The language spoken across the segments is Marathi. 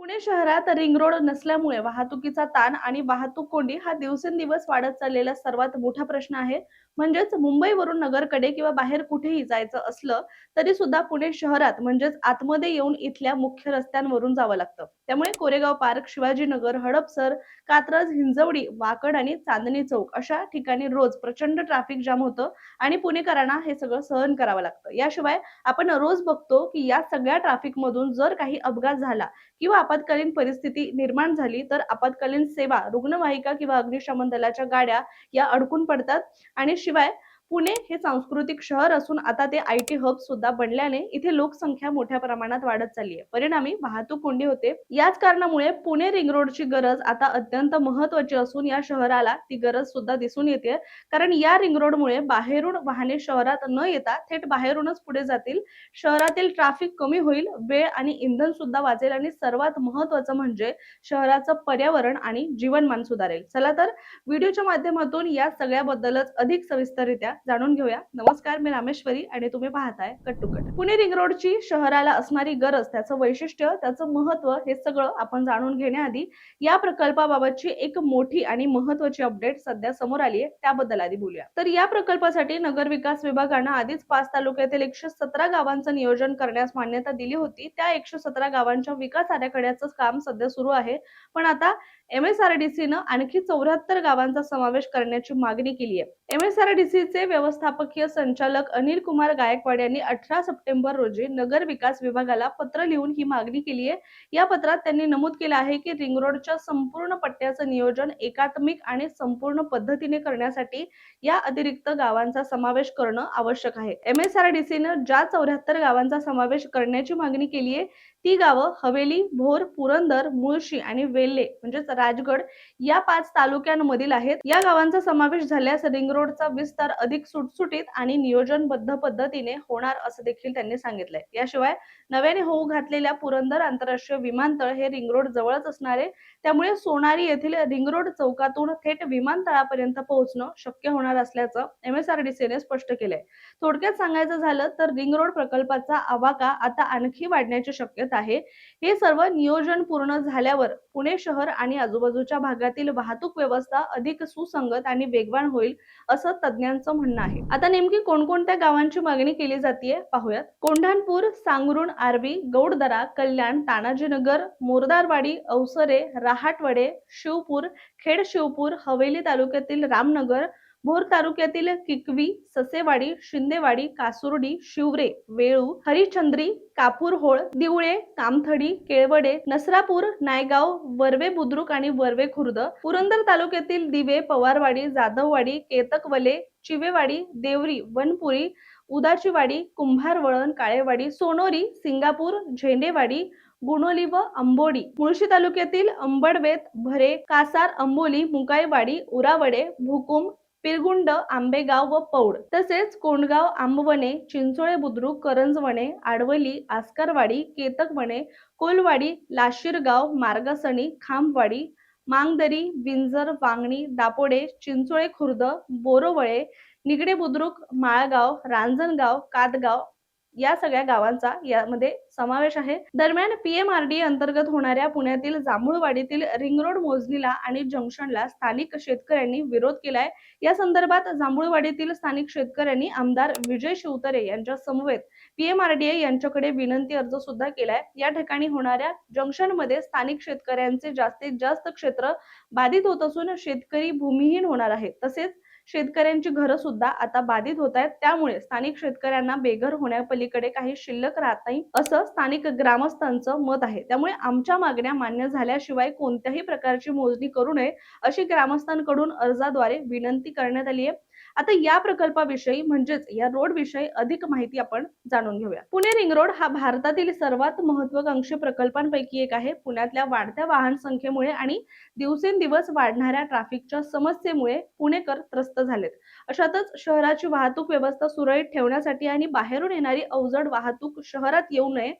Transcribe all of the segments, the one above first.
पुणे शहरात रिंग रोड नसल्यामुळे वाहतुकीचा ताण आणि वाहतूक कोंडी हा दिवसेंदिवस वाढत चाललेला सर्वात मोठा प्रश्न आहे. म्हणजेच मुंबईवरून नगरकडे किंवा बाहेर कुठेही जायचं असलं तरी सुद्धा पुणे शहरात म्हणजेच आतमध्ये येऊन इथल्या मुख्य रस्त्यांवरून जावं लागतं. त्यामुळे कोरेगाव पार्क शिवाजीनगर हडपसर कात्रज हिंजवडी वाकड आणि चांदणी चौक अशा ठिकाणी रोज प्रचंड ट्रॅफिक जाम होतं आणि पुणेकरांना हे सगळं सहन करावं लागतं. याशिवाय आपण रोज बघतो की या सगळ्या ट्रॅफिक मधून जर काही अपघात झाला किंवा आपत्कालीन परिस्थिती निर्माण झाली तर आपत्कालीन सेवा रुग्णवाहिका किंवा अग्निशमन दलाच्या गाड्या या अडकून पडतात. आणि शिवाय पुणे हे सांस्कृतिक शहर असून आता ते आय टी हब सुद्धा बनल्याने इथे लोकसंख्या मोठ्या प्रमाणात वाढत चालली आहे परिणामी वाहतूक कोंडी होते. याच कारणामुळे पुणे रिंग रोडची गरज आता अत्यंत महत्वाची असून या शहराला ती गरज सुद्धा दिसून येते. कारण या रिंग रोडमुळे बाहेरून वाहने शहरात न येता थेट बाहेरूनच पुढे जातील. शहरातील ट्रॅफिक कमी होईल वेळ आणि इंधन सुद्धा वाचेल आणि सर्वात महत्वाचं म्हणजे शहराचं पर्यावरण आणि जीवनमान सुधारेल. चला तर व्हिडिओच्या माध्यमातून या सगळ्याबद्दलच अधिक सविस्तररित्या जाणून घेऊया. नमस्कार मी रामेश्वरी आणि तुम्ही पाहताय cut to cut. Pune ring रोडची शहराला असणारी गरज त्याचं वैशिष्ट्य त्याचं महत्त्व हे सगळं आपण जाणून घेण्याआधी या प्रकल्पाबाबतची एक मोठी आणि महत्वाची अपडेट सध्या समोर आली आहे त्याबद्दल आधी बोलूया. तर या प्रकल्पासाठी नगर विकास विभागानं आधीच पाच तालुक्यातील एकशे सतरा गावांचं नियोजन करण्यास मान्यता दिली होती. त्या एकशे सतरा गावांच्या विकास आराखड्याचं काम सध्या सुरू आहे. पण आता एम एस आर डी सीनं आणखी चौऱ्याहत्तर गावांचा समावेश करण्याची मागणी केली आहे एम एस आर डी सीचे व्यवस्थापकीय संचालक अनिल कुमार गायकवाड यांनी अठरा सप्टेंबर रोजी नगर विकास विभागाला पत्र लिहून ही मागणी केली आहे या पत्रात त्यांनी नमूद केलं आहे की रिंग रोडच्या संपूर्ण पट्ट्याचं नियोजन एकात्मिक आणि संपूर्ण पद्धतीने करण्यासाठी या अतिरिक्त गावांचा समावेश करणं आवश्यक आहे. एम एस आर डी सीनं ज्या चौऱ्याहत्तर गावांचा समावेश करण्याची मागणी केली आहे ती गावं हवेली भोर पुरंदर मुळशी आणि वेल्हे म्हणजेच राजगड या पाच तालुक्यांमधील आहेत. या गावांचा समावेश झाल्यास रिंग रोडचा विस्तार अधिक सुटसुटीत आणि नियोजनबद्ध पद्धतीने होणार असं देखील त्यांनी सांगितलंय. याशिवाय नव्याने होऊ घातलेल्या पुरंदर आंतरराष्ट्रीय विमानतळ हे रिंग रोड जवळच असणारे. त्यामुळे सोनारी येथील रिंग रोड चौकातून थेट विमानतळापर्यंत पोहोचणं शक्य होणार असल्याचं एमएसआरडीसीने स्पष्ट केलंय. थोडक्यात सांगायचं झालं तर रिंग रोड प्रकल्पाचा आवाका आता आणखी वाढण्याची शक्यता आहे. हे सर्व नियोजन पूर्ण झाल्यावर पुणे शहर आणि आजूबाजूच्या भागातील वाहतूक व्यवस्था अधिक सुसंगत आणि वेगवान होईल असं तज्ज्ञांचं म्हणणं आहे. आता नेमकी कोणकोणत्या गावांची मागणी केली जाते पाहूयात. कोंढाणपूर सांगरुण आर्वी गौडदरा कल्याण तानाजीनगर मोरदारवाडी अवसरे राहाटवडे शिवपूर खेड शिवपूर हवेली तालुक्यातील रामनगर भोर तालुक्यातील किकवी ससेवाडी शिंदेवाडी कासुर्डी शिवरे वेळू हरिचंद्री कापूरहोळ दिवळे कामथडी केळवडे नसरापूर नायगाव वर्वे बुद्रुक आणि वर्वे खुर्द पुरंदर तालुक्यातील दिवे पवारवाडी जाधववाडी केतकवले चिवेवाडी देवरी वनपुरी उदाचीवाडी कुंभारवळण काळेवाडी सोनोरी सिंगापूर झेंडेवाडी गुणोली व अंबोडी मुळशी तालुक्यातील अंबडवेत भरे कासार अंबोली मुकाईवाडी उरावडे भुकुम पिरगुंड आंबेगाव व पौड तसेच कोंडगाव आंबवणे चिंचोळे बुद्रुक करंजवणे आडवली आस्करवाडी केतकवणे कोलवाडी लाशीरगाव मार्गसणी खांबवाडी मांगदरी विंजर वांगणी दापोडे चिंचोळे खुर्द बोरोवळे निगडे बुद्रुक माळगाव रांजणगाव कातगाव या सगळ्या गावांचा यामध्ये समावेश आहे. दरम्यान पीएमआरडी अंतर्गत होणाऱ्या पुण्यातील जांभूळवाडीतील रिंग रोड मोजणीला आणि जंक्शनला स्थानिक शेतकऱ्यांनी विरोध केलाय. या संदर्भात जांभूळवाडीतील स्थानिक शेतकऱ्यांनी आमदार विजय शिवतरे यांच्या समवेत पीएमआरडीए यांच्याकडे विनंती अर्ज सुद्धा केलाय. या ठिकाणी होणाऱ्या जंक्शनमध्ये स्थानिक शेतकऱ्यांचे जास्तीत जास्त क्षेत्र बाधित होत असून शेतकरी भूमिहीन होणार आहे. तसेच शेतकऱ्यांची घरं सुद्धा आता बाधित होत आहेत. त्यामुळे स्थानिक शेतकऱ्यांना बेघर होण्यापलीकडे काही शिल्लक राहत नाही असं स्थानिक ग्रामस्थांचं मत आहे. त्यामुळे आमच्या मागण्या मान्य झाल्याशिवाय कोणत्याही प्रकारची मोजणी करू नये अशी ग्रामस्थांकडून अर्जाद्वारे विनंती करण्यात आली आहे. आता या प्रकल्पाविषयी म्हणजेच या रोड विषयी अधिक माहिती आपण जाणून घेऊया. पुणे रिंग रोड हा भारतातील सर्वात महत्वाकांक्षी प्रकल्पांपैकी एक आहे. पुण्यातल्या वाढत्या वाहन संख्येमुळे आणि दिवसेंदिवस वाढणाऱ्या ट्रॅफिकच्या समस्येमुळे पुणेकर त्रस्त झालेत. अशातच शहराची वाहतूक व्यवस्था सुरळीत ठेवण्यासाठी आणि बाहेरून येणारी अवजड वाहतूक शहरात येऊ नये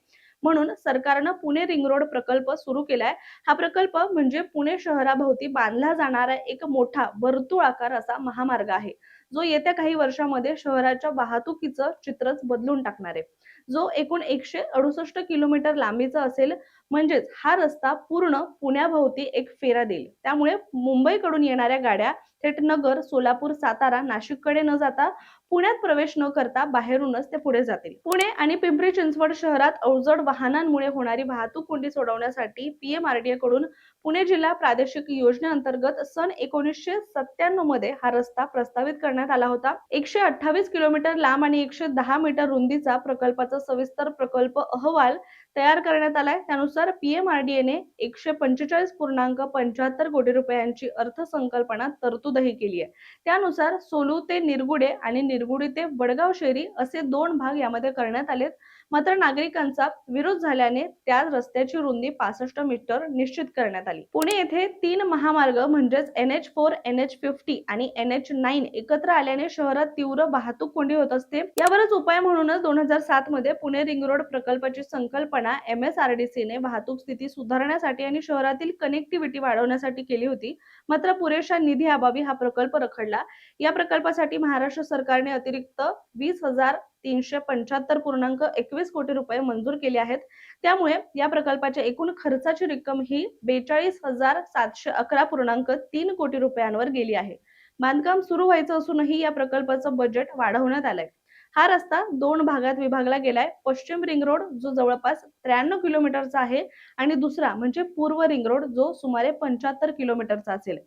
म्हणून सरकारनं पुणे रिंग रोड प्रकल्प सुरू केलाय. हा प्रकल्प म्हणजे पुणे शहराभोवती बांधला जाणारा एक मोठा वर्तुळाकार असा महामार्ग आहे. जो येत्या काही वर्षामध्ये शहराच्या वाहतुकीचं चित्रच बदलून टाकणार आहे. जो एकूण एकशे अडुसष्ट किलोमीटर लांबीचा असेल म्हणजेच हा रस्ता पूर्ण पुण्याभोवती एक फेरा देईल. त्यामुळे मुंबईकडून येणाऱ्या गाड्या थेट नगर सोलापूर सातारा नाशिककडे न जाता पुण्यात प्रवेश न करता बाहेरूनच ते पुढे जातील. पुणे आणि पिंपरी चिंचवड शहरात अवजड वाहनांमुळे होणारी वाहतूक कोंडी सोडवण्यासाठी पीएमआरडीए कडून पुणे जिल्हा प्रादेशिक योजनेअंतर्गत सन एकोणीसशे सत्त्याण्णवमध्ये हा रस्ता प्रस्तावित करण्यात आला होता. एकशे अठ्ठावीस किलोमीटर लांब आणि एकशे दहा मीटर रुंदीचा प्रकल्पाचा सविस्तर प्रकल्प अहवाल तयार करण्यात आलाय. त्यानुसार पीएमआरडीएने एकशे पंचेचाळीस पूर्णांक पंच्याहत्तर कोटी रुपयांची अर्थसंकल्पना तरतूदही केली आहे. त्यानुसार सोलू ते निरगुडे आणि निरगुडे ते वडगाव शेरी असे दोन भाग यामध्ये करण्यात आलेत. मात्र नागरिकांचा विरोध झाल्याने त्या रस्त्याची रुंदी पासष्ट मीटर निश्चित करण्यात आली. पुणे येथे तीन महामार्ग म्हणजेच N H four N H fifty आणि एन एच नाईन एकत्र आल्याने शहरात तीव्र वाहतूक कोंडी होत असते. यावरच उपाय म्हणूनच दोन हजार सात मध्ये पुणे रिंग रोड प्रकल्पाची संकल्पना एम एस आर डी सीने वाहतूक स्थिती सुधारण्यासाठी आणि शहरातील कनेक्टिव्हिटी वाढवण्यासाठी केली होती. मात्र पुरेशा निधी अभावी हा प्रकल्प रखडला. या प्रकल्पासाठी महाराष्ट्र सरकारने अतिरिक्त वीस हजार तीनशे पंच्याहत्तर पूर्णांक एकवीस कोटी रुपये मंजूर केले आहेत. त्यामुळे या प्रकल्पाच्या एकूण खर्चाची रक्कम ही बेचाळीस हजार सातशे अकरा पूर्णांक तीन कोटी रुपयांवर गेली आहे. बांधकाम सुरू व्हायचं असूनही या प्रकल्पाचं बजेट वाढवण्यात आलंय. हा रस्ता दोन भागात विभागला गेलाय. पश्चिम रिंग रोड जो जवळपास त्र्याण्णव किलोमीटरचा आहे आणि दुसरा म्हणजे पूर्व रिंग रोड जो सुमारे पंच्याहत्तर किलोमीटरचा असेल.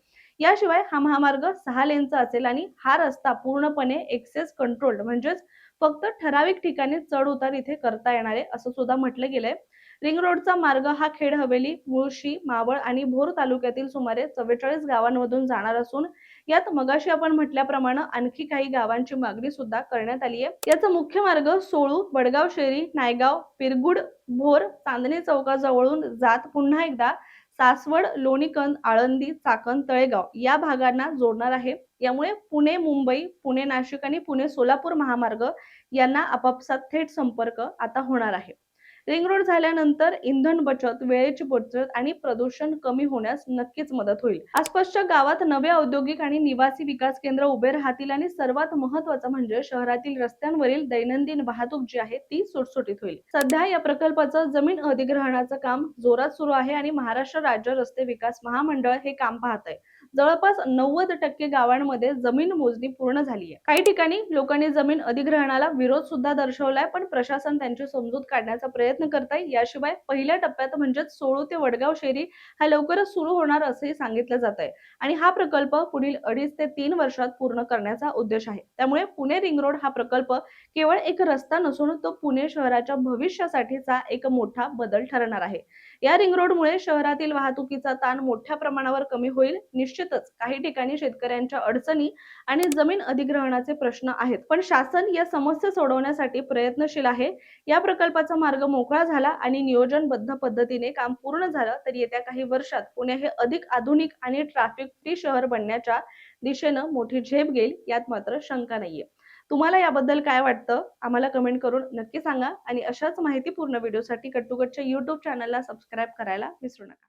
याशिवाय हा महामार्ग सहा लेनचा असेल आणि हा रस्ता पूर्णपणे एक्सेस कंट्रोल्ड म्हणजेच फक्त ठराविक ठिकाणी चढ उतार इथे करता येणार आहे असं सुद्धा म्हटलं गेलंय. रिंग रोडचा मार्ग हा खेड हवेली मुळशी मावळ आणि भोर तालुक्यातील सुमारे चव्वेचाळीस गावांमधून जाणार असून यात मगाशी आपण म्हटल्याप्रमाणे आणखी काही गावांची मागणी सुद्धा करण्यात आली आहे. याचा मुख्य मार्ग सोळू वडगाव शेरी नायगाव पिरगुड भोर चांदणी चौकाजवळून जात पुन्हा एकदा सासवड लोणीकंद आळंदी चाकण तळेगाव या भागांना जोडणार आहे. यामुळे पुणे मुंबई पुणे नाशिक आणि पुणे सोलापूर महामार्ग यांना आपापसात थेट संपर्क आता होणार आहे. रिंग रोड झाल्यानंतर इंधन बचत वेळेची बचत आणि प्रदूषण कमी होण्यास नक्कीच मदत होईल. आसपासच्या गावात नवे औद्योगिक आणि निवासी विकास केंद्र उभे राहतील आणि सर्वात महत्वाचं म्हणजे शहरातील रस्त्यांवरील दैनंदिन वाहतूक जी आहे ती सुटसुटीत होईल. सध्या या प्रकल्पाचं जमीन अधिग्रहणाचं काम जोरात सुरू आहे आणि महाराष्ट्र राज्य रस्ते विकास महामंडळ हे काम पाहत आहे. जवळपास नव्वद टक्के गावांमध्ये जमीन मोजणी पूर्ण झाली आहे काही ठिकाणी लोकांनी जमीन अधिग्रहणाला विरोध सुद्धा दर्शवलाय पण प्रशासन त्यांची समजूत काढण्याचा प्रयत्न करत आहे याशिवाय पहिल्या टप्प्यात म्हणजेच सोळू ते वडगाव शेरी हा लवकरच सुरू होणार असंही सांगितलं जात आहे आणि हा प्रकल्प पुढील अडीच ते तीन वर्षात पूर्ण करण्याचा उद्देश आहे. त्यामुळे पुणे रिंग रोड हा प्रकल्प केवळ एक रस्ता नसून तो पुणे शहराच्या भविष्यासाठीचा एक मोठा बदल ठरणार आहे. या रिंग रोडमुळे शहरातील वाहतुकीचा ताण मोठ्या प्रमाणावर कमी होईल. निश्चितच काही ठिकाणी शेतकऱ्यांच्या अडचणी आणि जमीन अधिग्रहणाचे प्रश्न आहेत. पण शासन या समस्या सोडवण्यासाठी प्रयत्नशील आहे. या प्रकल्पाचा मार्ग मोकळा झाला आणि नियोजनबद्ध पद्धतीने काम पूर्ण झालं तर येत्या काही वर्षात पुणे हे अधिक आधुनिक आणि ट्रॅफिक फ्री शहर बनण्याच्या दिशेनं मोठी झेप घेईल यात मात्र शंका नाहीये. तुम्हाला याबद्दल काय वाटतं? आम्हाला कमेंट करून नक्की सांगा आणि अशाच माहितीपूर्ण व्हिडिओसाठी कट्टुकटच्या युट्यूब चॅनलला सबस्क्राईब करायला विसरू नका.